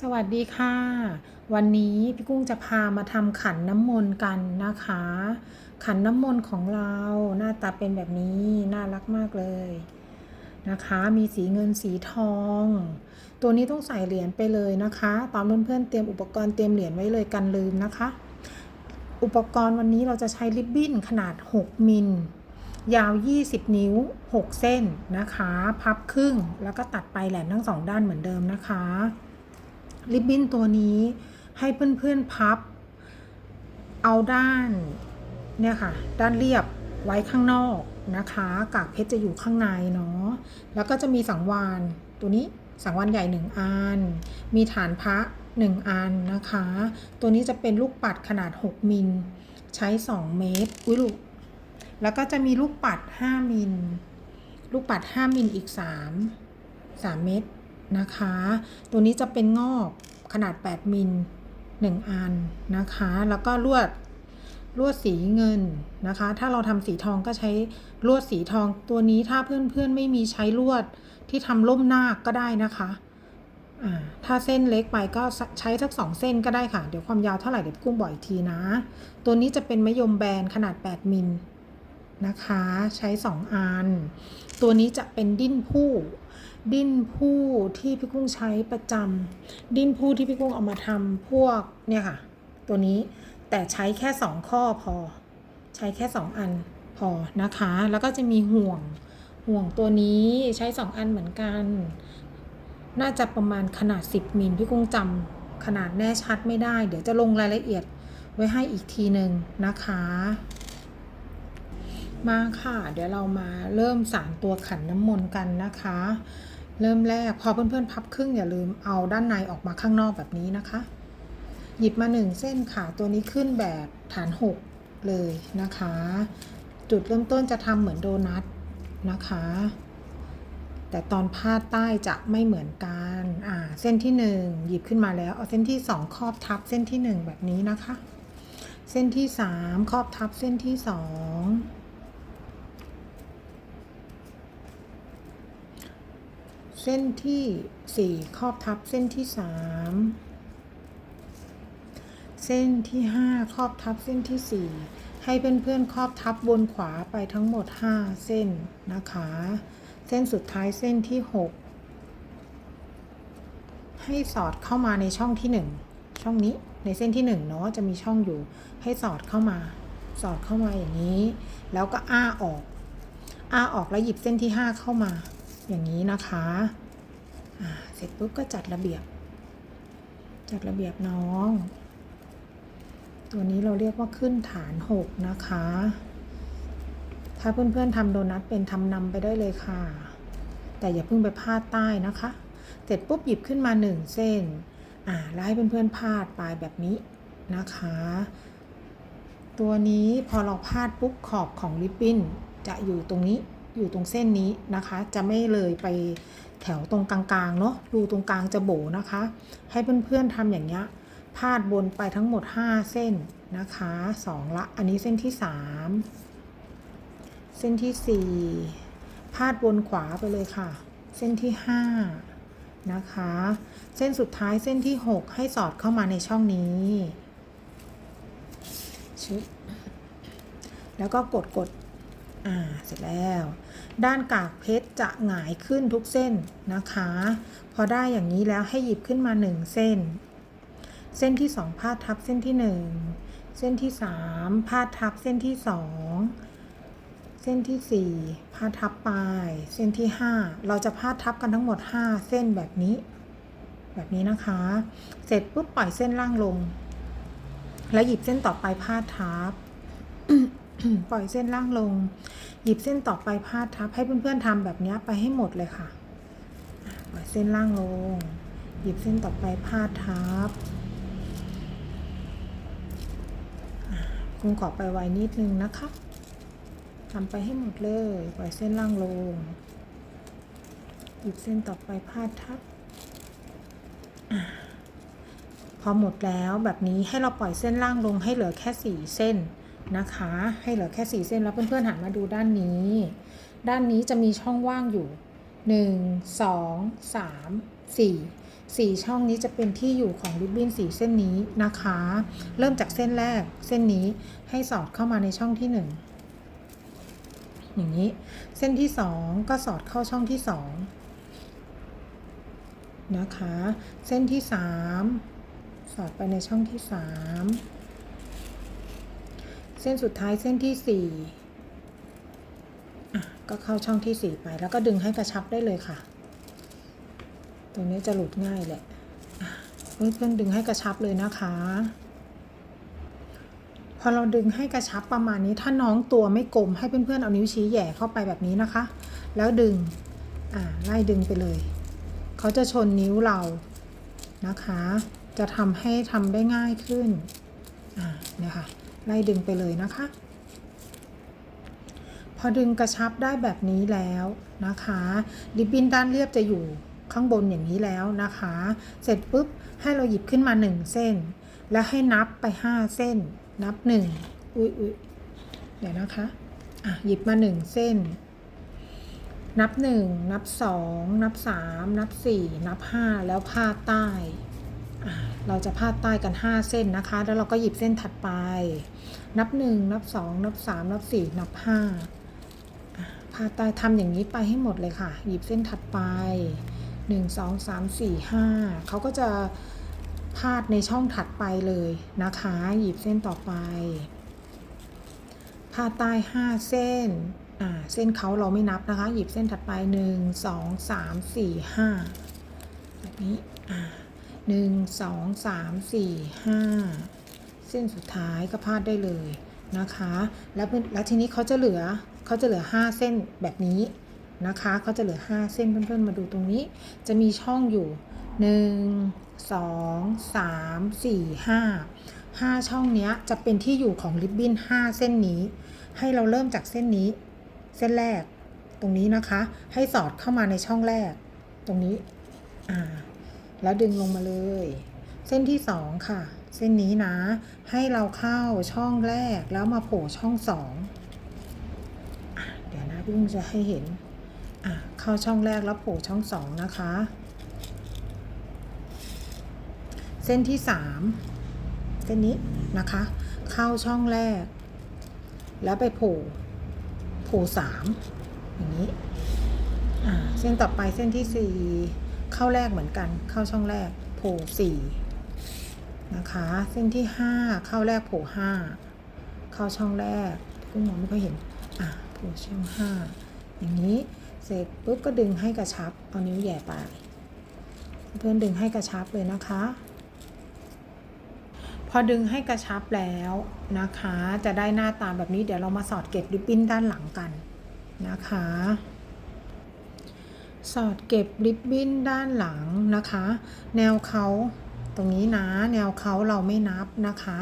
สวัสดีค่ะ วันนี้พี่กุ้งจะพามาทำขันน้ำมนต์กันนะคะ ขันน้ำมนต์ของเราหน้าตาเป็นแบบนี้น่ารักมากเลยนะคะ มีสีเงินสีทอง ตัวนี้ต้องใส่เหรียญไปเลยนะคะตอนเพื่อนๆเตรียมอุปกรณ์เตรียมเหรียญไว้เลยกันลืมนะคะ อุปกรณ์วันนี้เราจะใช้ริบบิ้นขนาด 6 มิลยาว 20 นิ้ว 6 เส้นนะคะ พับครึ่งแล้วก็ตัดไปแหลมทั้งสองด้านเหมือนเดิมนะคะ ริบบิ้นตัวนี้ให้เพื่อนๆพับ เอาด้านเนี่ยค่ะ ด้านเรียบไว้ข้างนอกนะคะ กากเพชรจะอยู่ข้างในเนาะแล้วก็จะมีสังวานตัวนี้สังวานใหญ่หนึ่งอัน มีฐานพระหนึ่งอันนะคะ ตัวนี้จะเป็นลูกปัดขนาด 6 มิล ใช้ 2 เมตร อุ้ยลูก แล้วก็จะมีลูกปัด 5 มิล ลูกปัด 5 มิลอีก 3 3 เม็ด นะคะ ตัวนี้จะเป็นงอกขนาด 8 มิล 1 อันนะคะ แล้วก็ลวดลวดสีเงินนะคะ ถ้าเราทำสีทองก็ใช้ลวดสีทองตัวนี้ถ้าเพื่อนๆไม่มีใช้ลวดที่ทำล่มนาคก็ได้นะคะถ้าเส้นเล็กไปก็ใช้สักสองเส้นก็ได้ค่ะ เดี๋ยวความยาวเท่าไหร่เดี๋ยวกุ้งบอกอีกทีนะ ตัวนี้จะเป็นมะยมแบนขนาด 8 มิลนะคะ ใช้ 2 อัน ตัวนี้จะเป็นดิ้นผู้ ดิ้นผู้ที่พี่กุ้งใช้ประจำดิ้นผู้ที่พี่กุ้งเอามาทำพวกเนี่ยค่ะ ตัวนี้แต่ใช้แค่ 2 ข้อพอ ใช้แค่ 2 อันพอนะคะ แล้วก็จะมีห่วงห่วงตัวนี้ใช้ 2 อันเหมือนกัน น่าจะประมาณขนาด 10มิลพี่กุ้งจำขนาดแน่ชัดไม่ได้ เดี๋ยวจะลงรายละเอียดไว้ให้อีกทีหนึ่งนะคะ มาค่ะ เดี๋ยวเรามาเริ่มสารตัวขันน้ำมนต์กันนะคะ เริ่มแรกพอเพื่อนๆพับครึ่งอย่าลืมเอาด้านในออกมาข้างนอกแบบนี้นะคะ หยิบมาหนึ่งเส้นค่ะ ตัวนี้ขึ้นแบบฐาน 6 เลยนะคะ จุดเริ่มต้นจะทำเหมือนโดนัทนะคะ แต่ตอนพาดใต้จะไม่เหมือนกันอ่าเส้นที่ 1 หยิบขึ้นมาแล้วเอาเส้นที่ 2 ครอบทับเส้นที่ 1 แบบนี้นะคะ เส้นที่ 3 ครอบทับเส้นที่ 2 เส้นที่สี่ครอบทับเส้นที่สามเส้นที่ห้าครอบทับเส้นที่สี่ให้เพื่อนๆ ครอบทับบนขวาไปทั้งหมดห้าเส้นนะคะ เส้นสุดท้ายเส้นที่หกให้สอดเข้ามาในช่องที่หนึ่งช่องนี้ในเส้นที่หนึ่งเนาะจะมีช่องอยู่ ให้สอดเข้ามา สอดเข้ามาอย่างนี้ แล้วก็อ้าออก อ้าออกแล้วหยิบเส้นที่ห้าเข้ามา อย่างนี้นะคะเสร็จปุ๊บก็จัดระเบียบ จัดระเบียบน้อง ตัวนี้เราเรียกว่าขึ้นฐานหกนะคะ ถ้าเพื่อนๆทำโดนัทเป็นทำนำไปได้เลยค่ะ แต่อย่าเพิ่งไปพาดใต้นะคะ เสร็จปุ๊บหยิบขึ้นมาหนึ่งเส้น อ่าแล้วให้เพื่อนๆพาดปลายแบบนี้นะคะ ตัวนี้พอเราพาดปุ๊บขอบของริบบิ้นจะอยู่ตรงนี้ อยู่ตรงเส้นนี้นะคะ จะไม่เลยไปแถวตรงกลางๆเนาะดูตรงกลางจะโบนะคะ ให้เพื่อนๆทำอย่างเงี้ยพาดบนไปทั้งหมด 5 เส้นนะคะ 2 ละ อันนี้เส้นที่ 3 เส้นที่ 4 พาดบนขวาไปเลยค่ะ เส้นที่ 5 นะคะ เส้นสุดท้ายเส้นที่ 6 ให้สอดเข้ามาในช่องนี้ชึบแล้วก็กดกด อ่าเสร็จแล้ว ด้านกากเพชรจะหงายขึ้นทุกเส้นนะคะ พอได้อย่างนี้แล้วให้หยิบขึ้นมา 1 เส้น เส้นที่ 2 พาดทับเส้นที่ 1 เส้นที่ 3 พาดทับเส้นที่ 2 เส้นที่ 4 พาดทับปลายเส้นที่ 5 เราจะพาดทับกันทั้งหมด 5 เส้นแบบนี้ แบบนี้นะคะ เสร็จปุ๊บปล่อยเส้นล่างลง แล้วหยิบเส้นต่อไปพาดทับ ปล่อยเส้นล่างลง หยิบเส้นต่อไปพาดทับ ให้เพื่อนๆทำแบบนี้ไปให้หมดเลยค่ะ ปล่อยเส้นล่างลง หยิบเส้นต่อไปพาดทับคุณขอไปไวนิดนึงนะคะทำไปให้หมดเลย ปล่อยเส้นล่างลง หยิบเส้นต่อไปพาดทับพอหมดแล้วแบบนี้ให้เราปล่อยเส้นล่างลงให้เหลือแค่สี่เส้น นะคะ ให้เหลือแค่สี่เส้นแล้วเพื่อนๆหันมาดูด้านนี้ ด้านนี้จะมีช่องว่างอยู่หนึ่งสองสามสี่สี่ช่องนี้จะเป็นที่อยู่ของริบบิ้นสีเส้นนี้นะคะ เริ่มจากเส้นแรกเส้นนี้ให้สอดเข้ามาในช่องที่หนึ่งอย่างนี้ เส้นที่สองก็สอดเข้าช่องที่สองนะคะ เส้นที่สามสอดไปในช่องที่สาม เส้นสุดท้ายเส้นที่สี่ก็เข้าช่องที่สี่ไป แล้วก็ดึงให้กระชับได้เลยค่ะ ตรงนี้จะหลุดง่ายแหละเพื่อนๆดึงให้กระชับเลยนะคะ พอเราดึงให้กระชับประมาณนี้ถ้าน้องตัวไม่กลมให้เพื่อนๆเอานิ้วชี้แย่เข้าไปแบบนี้นะคะ แล้วดึงไล่ดึงไปเลย เขาจะชนนิ้วเรานะคะ จะทำให้ทำได้ง่ายขึ้น อ่าเนี่ยค่ะ ไล่ดึงไปเลยนะคะ พอดึงกระชับได้แบบนี้แล้วนะคะริบบินด้านเรียบจะอยู่ข้างบนอย่างนี้แล้วนะคะ เสร็จปุ๊บให้เราหยิบขึ้นมา 1 เส้น แล้วให้นับไป 5 เส้น นับ 1 อุ้ยอุ้ยเดี๋ยวนะคะ อะหยิบมา 1 เส้น นับ 1 นับ 2 นับ 3 นับ 4 นับ 5 แล้วพาดใต้ เราจะพาดใต้กัน 5 เส้นนะคะ แล้วเราก็หยิบเส้นถัดไป นับ 1 นับ 2 นับ 3 นับ 4 นับ5พาดใต้ทำอย่างนี้ไปให้หมดเลยค่ะ หยิบเส้นถัดไป 1 2 3 4 5เขาก็จะพาดในช่องถัดไปเลยนะคะ หยิบเส้นต่อไปพาดใต้ 5 เส้นเส้นเขาเราไม่นับนะคะ หยิบเส้นถัดไป 1 2 3 4 5แบบนี้อ่า 1 2 3 4 5เส้นสุดท้ายก็พาดได้เลยนะคะ แล้วแล้วทีนี้เขาจะเหลือเขาจะเหลือ 5 เส้นแบบนี้นะคะเขาจะเหลือ 5 เส้นเพื่อนๆมาดูตรงนี้ จะมีช่องอยู่ 1 2 3 4 5 5 ช่องเนี้ยจะเป็นที่อยู่ของริบบิ้น5 เส้นนี้ ให้เราเริ่มจากเส้นนี้ เส้นแรกตรงนี้นะคะ ให้สอดเข้ามาในช่องแรก ตรงนี้อ่า แล้วดึงลงมาเลย เส้นที่สองค่ะ เส้นนี้นะ ให้เราเข้าช่องแรกแล้วมาโผล่ช่องสองเดี๋ยวนะพี่ลุงจะให้เห็นเข้าช่องแรกแล้วโผล่ช่องสองนะคะ เส้นที่สามเส้นนี้นะคะ เข้าช่องแรก แล้วไปโผล่โผล่สามอย่างนี้เส้นต่อไปเส้นที่สี่ เข้าแรกเหมือนกัน เข้าช่องแรกโผล่สี่นะคะ เส้นที่ห้าเข้าแรกโผล่ห้าเข้าช่องแรกกุ้งมองไม่ค่อยเห็น อะโผล่ช่องห้าอย่างนี้เสร็จปุ๊บก็ดึงให้กระชับ เอานิ้วแหย่ไป เพื่อนดึงให้กระชับเลยนะคะ พอดึงให้กระชับแล้วนะคะ จะได้หน้าตาแบบนี้เดี๋ยวเรามาสอดเก็บริบบิ้นด้านหลังกันนะคะ สอดเก็บริบบิ้นด้านหลังนะคะ แนวเขาตรงนี้นะ แนวเขาเราไม่นับนะคะ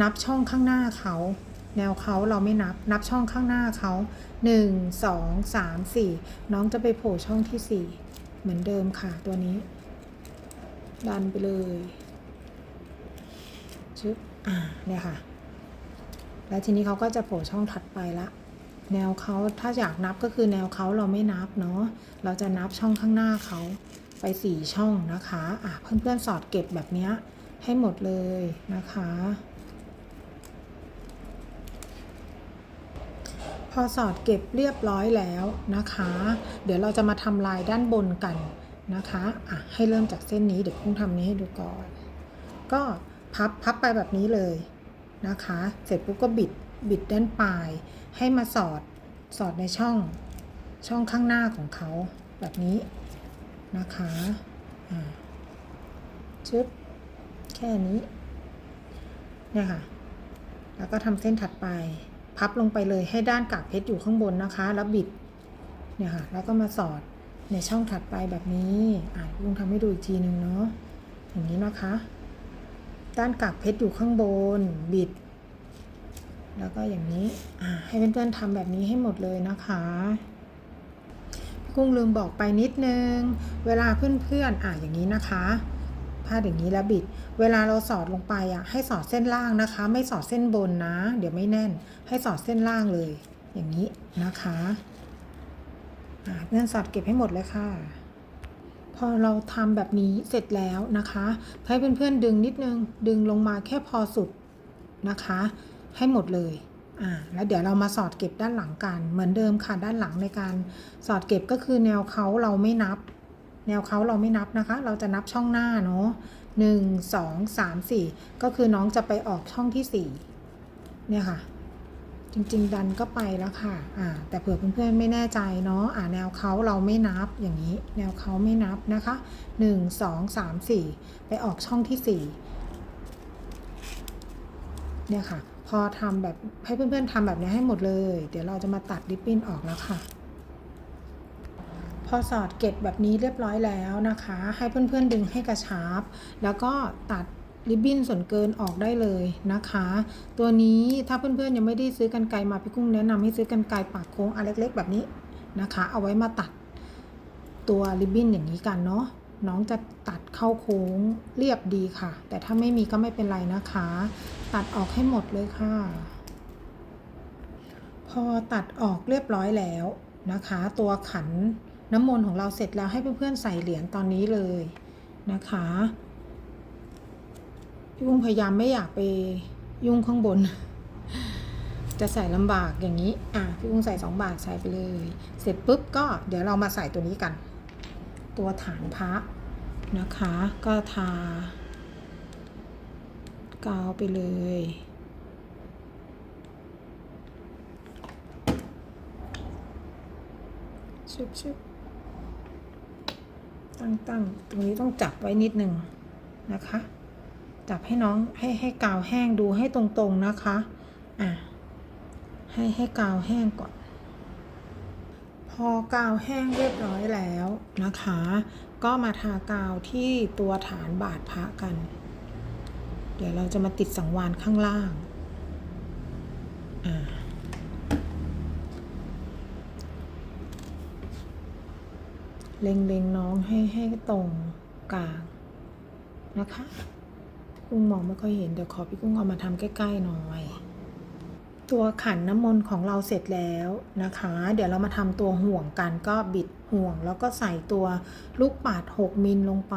นับช่องข้างหน้าเขา แนวเขาเราไม่นับ นับช่องข้างหน้าเขาหนึ่งสองสามสี่น้องจะไปโผล่ช่องที่สี่เหมือนเดิมค่ะตัวนี้ ดันไปเลยชึบอ่าเนี่ยค่ะ แล้วทีนี้เขาก็จะโผล่ช่องถัดไปละ แนวเขาถ้าอยากนับก็คือแนวเขาเราไม่นับเนาะเราจะนับช่องข้างหน้าเขาไปสี่ช่องนะคะอะเพื่อนๆสอดเก็บแบบเนี้ยให้หมดเลยนะคะ พอสอดเก็บเรียบร้อยแล้วนะคะ เดี๋ยวเราจะมาทำลายด้านบนกันนะคะอะให้เริ่มจากเส้นนี้เดี๋ยวพุ่งทำนี้ให้ดูก่อน ก็พับพับไปแบบนี้เลยนะคะ เสร็จปุ๊บก็บิด บิดด้านปลาย ให้มาสอดสอดในช่องช่องข้างหน้าของเขาแบบนี้นะคะอ่าชึบแค่นี้เนี่ยค่ะ แล้วก็ทำเส้นถัดไป พับลงไปเลยให้ด้านกากเพชรอยู่ข้างบนนะคะ แล้วบิดเนี่ยค่ะ แล้วก็มาสอดในช่องถัดไปแบบนี้อ่าลุงทำให้ดูอีกทีหนึ่งเนาะอย่างนี้นะคะ ด้านกากเพชรอยู่ข้างบน บิด แล้วก็อย่างนี้ให้เพื่อนๆทำแบบนี้ให้หมดเลยนะคะพี่กุ้งลืมบอกไปนิดนึง เวลาเพื่อนๆอ่าอย่างนี้นะคะพาดอย่างนี้แล้วบิด เวลาเราสอดลงไปอะให้สอดเส้นล่างนะคะ ไม่สอดเส้นบนนะ เดี๋ยวไม่แน่น ให้สอดเส้นล่างเลย อย่างนี้นะคะเพื่อนสอดเก็บให้หมดเลยค่ะพพอเราทำแบบนี้เสร็จแล้วนะคะให้เพื่อนๆดึงนิดนึง ดึงลงมาแค่พอสุดนะคะ ให้หมดเลยอ่าแล้วเดี๋ยวเรามาสอดเก็บด้านหลังกัน เหมือนเดิมค่ะด้านหลังในการสอดเก็บก็คือแนวเขาเราไม่นับ แนวเขาเราไม่นับนะคะ เราจะนับช่องหน้าเนาะหนึ่งสองสามสี่ก็คือน้องจะไปออกช่องที่สี่เนี่ยค่ะ จริงๆดันก็ไปแล้วค่ะอ่าแต่เผื่อเพื่อนๆไม่แน่ใจเนาะอ่าแนวเขาเราไม่นับอย่างนี้ แนวเขาไม่นับนะคะหนึ่งสองสามสี่ไปออกช่องที่สี่เนี่ยค่ะ พอทำแบบให้เพื่อนๆทำแบบนี้ให้หมดเลย เดี๋ยวเราจะมาตัดริบบิ้นออกแล้วค่ะ พอสอดเก็บแบบนี้เรียบร้อยแล้วนะคะ ให้เพื่อนๆดึงให้กระชับ แล้วก็ตัดริบบิ้นส่วนเกินออกได้เลยนะคะ ตัวนี้ถ้าเพื่อนๆยังไม่ได้ซื้อกันไกมาพี่กุ้งแนะนำให้ซื้อกันไกปากโค้งอันเล็กๆ แบบนี้นะคะ เอาไว้มาตัดตัวริบบิ้นอย่างนี้กันเนาะน้องจะตัดเข้าโค้งเรียบดีค่ะ แต่ถ้าไม่มีก็ไม่เป็นไรนะคะ ตัดออกให้หมดเลยค่ะ พอตัดออกเรียบร้อยแล้วนะคะ ตัวขันน้ำมนต์ของเราเสร็จแล้วให้เพื่อนๆใส่เหรียญตอนนี้เลยนะคะพี่กุ้งพยายามไม่อยากไปยุ่งข้างบน จะใส่ลำบากอย่างนี้ อะพี่กุ้งใส่สองบาทใส่ไปเลย เสร็จปุ๊บก็เดี๋ยวเรามาใส่ตัวนี้กัน ตัวฐานพระนะคะ ก็ทา กาวไปเลยชุบชุบตั้งตั้งตรงนี้ต้องจับไว้นิดนึงนะคะ จับให้น้องให้ให้กาวแห้งดูให้ตรงๆนะคะ อะ ให้ให้กาวแห้งก่อน พอกาวแห้งเรียบร้อยแล้วนะคะ ก็มาทากาวที่ตัวฐานบาดพระกัน เดี๋ยวเราจะมาติดสังวานข้างล่างอ่าเล็งน้องให้ให้ตรงกลางนะคะ กุ้งมองไม่ค่อยเห็น เดี๋ยวขอพี่กุ้งเอามาทำใกล้ๆหน่อยตัวขันน้ำมนต์ของเราเสร็จแล้วนะคะ เดี๋ยวเรามาทำตัวห่วงกันก็บิดห่วง แล้วก็ใส่ตัวลูกปัด6มิลลงไป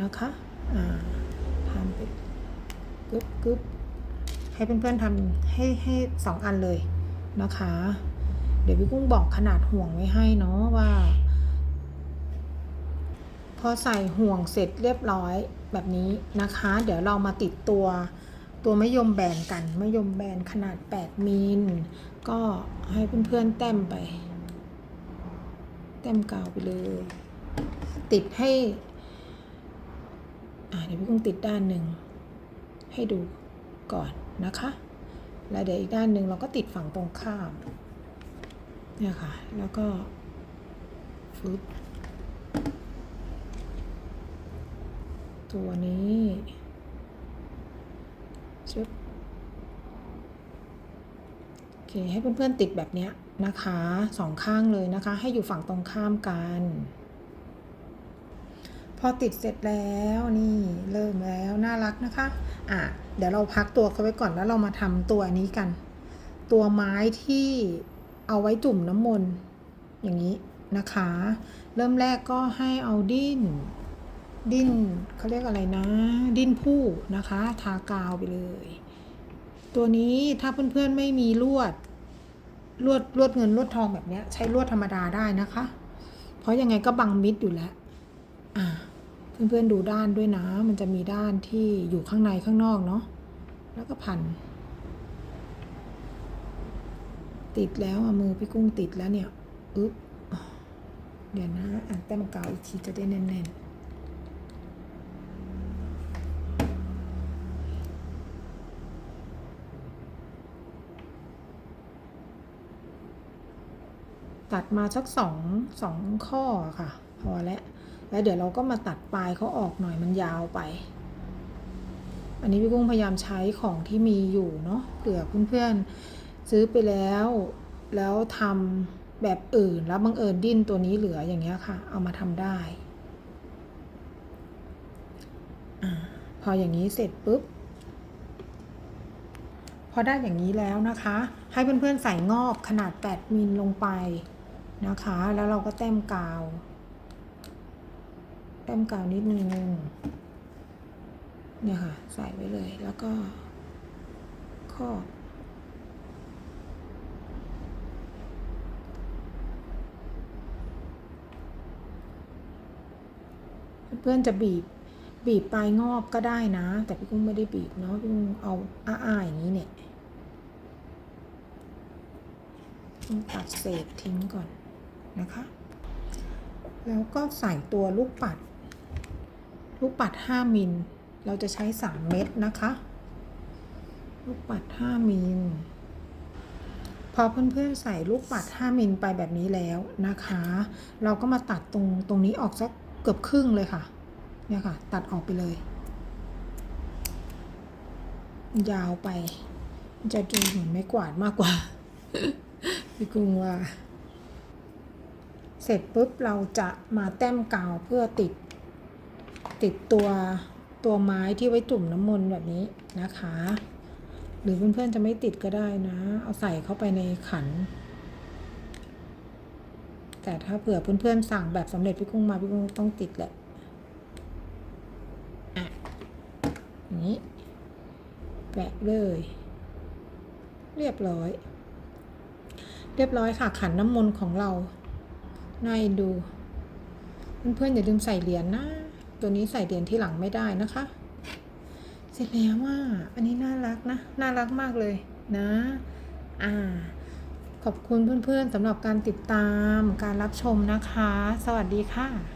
นะคะ อ่า บกึ๊บให้เพื่อนๆทำให้ให้สองอันเลยนะคะ เดี๋ยวพี่กุ้งบอกขนาดห่วงไว้ให้เนาะว่า พอใส่ห่วงเสร็จเรียบร้อยแบบนี้นะคะ เดี๋ยวเรามาติดตัวตัวมะยมแบนกันมะยมแบนขนาด 8มิลก็ให้เพื่อนๆแต้มไป แต้มกาวไปเลย ติดให้ อ่าเดี๋ยวพี่กุ้งติดด้านหนึ่ง ให้ดูก่อนนะคะ แล้วเดี๋ยวอีกด้านหนึ่งเราก็ติดฝั่งตรงข้าม เนี่ยค่ะ แล้วก็ฟึบตัวนี้ชึบโอเค ให้เพื่อนๆติดแบบเนี้ยนะคะสองข้างเลยนะคะ ให้อยู่ฝั่งตรงข้ามกัน พอติดเสร็จแล้วนี่เริ่มแล้วน่ารักนะคะ อะเดี๋ยวเราพักตัวเขาไว้ก่อนแล้วเรามาทำตัวนี้กัน ตัวไม้ที่เอาไว้จุ่มน้ำมนต์อย่างนี้นะคะ เริ่มแรกก็ให้เอาดิ้นดิ้นเขาเรียกอะไรนะ ดิ้นผู้นะคะ ทากาวไปเลย ตัวนี้ถ้าเพื่อนๆไม่มีลวดลวดลวดเงินลวดทองแบบนี้ใช้ลวดธรรมดาได้นะคะ เพราะยังไงก็บังมิดอยู่แล้ว อ่า เพื่อนๆดูด้านด้วยนะ มันจะมีด้านที่อยู่ข้างในข้างนอกเนาะ แล้วก็พัน ติดแล้วอะมือพี่กุ้งติดแล้วเนี่ย อึ๊บ เดี๋ยวนะอ่านแต้มกาวอีกทีจะได้แน่นๆตัดมาสักสองสองข้อค่ะ พอแล้ว แล้วเดี๋ยวเราก็มาตัดปลายเขาออกหน่อยมันยาวไป อันนี้พี่กุ้งพยายามใช้ของที่มีอยู่เนาะเผื่อเพื่อนๆซื้อไปแล้ว แล้วทำแบบอื่นแล้วบังเอิญดิ้นตัวนี้เหลืออย่างเงี้ยค่ะ เอามาทำได้อพออย่างนี้เสร็จปุ๊บพอได้อย่างนี้แล้วนะคะ ให้เพื่อนๆใส่งอบขนาด 8มิลลงไปนะคะ แล้วเราก็แต้มกาว แต้มกาวนิดนึงเนี่ยค่ะ ใส่ไว้เลย แล้วก็ครอบ เพื่อนจะบีบ บีบปลายงอบก็ได้นะ แต่พี่กุ้งไม่ได้บีบเนาะพี่กุ้งเอาอ้าๆอย่างนี้เนี่ยต้องตัดเศษทิ้งก่อนนะคะ แล้วก็ใส่ตัวลูกปัด ลูกปัด 5 มิล เราจะใช้ 3 เม็ดนะคะ ลูกปัด 5 มิล พอเพื่อนๆใส่ลูกปัด 5 มิลไปแบบนี้แล้วนะคะ เราก็มาตัดตรงตรงนี้ออกสักเกือบครึ่งเลยค่ะ เนี่ยค่ะ ตัดออกไปเลย ยาวไป จะดูเหมือนไม่กวาดมากกว่าพี่กุ้งว่า เสร็จปุ๊บเราจะมาแต้มกาวเพื่อติด ติดตัวตัวไม้ที่ไว้จุ่มน้ำมนต์แบบนี้นะคะ หรือเพื่อนๆจะไม่ติดก็ได้นะ เอาใส่เข้าไปในขัน แต่ถ้าเผื่อเพื่อนๆสั่งแบบสำเร็จพี่กุ้งมาพี่กุ้งต้องติดแหละอะนี้แบะเลย เรียบร้อย เรียบร้อยค่ะขันน้ำมนต์ของเราน่าเอ็นดู เพื่อนๆอย่าลืมใส่เหรียญนะ ตัวนี้ใส่เดียนที่หลังไม่ได้นะคะ เสร็จแล้วว่าอันนี้น่ารักนะ น่ารักมากเลยนะ อ่า ขอบคุณเพื่อนๆสำหรับการติดตามการรับชมนะคะ สวัสดีค่ะ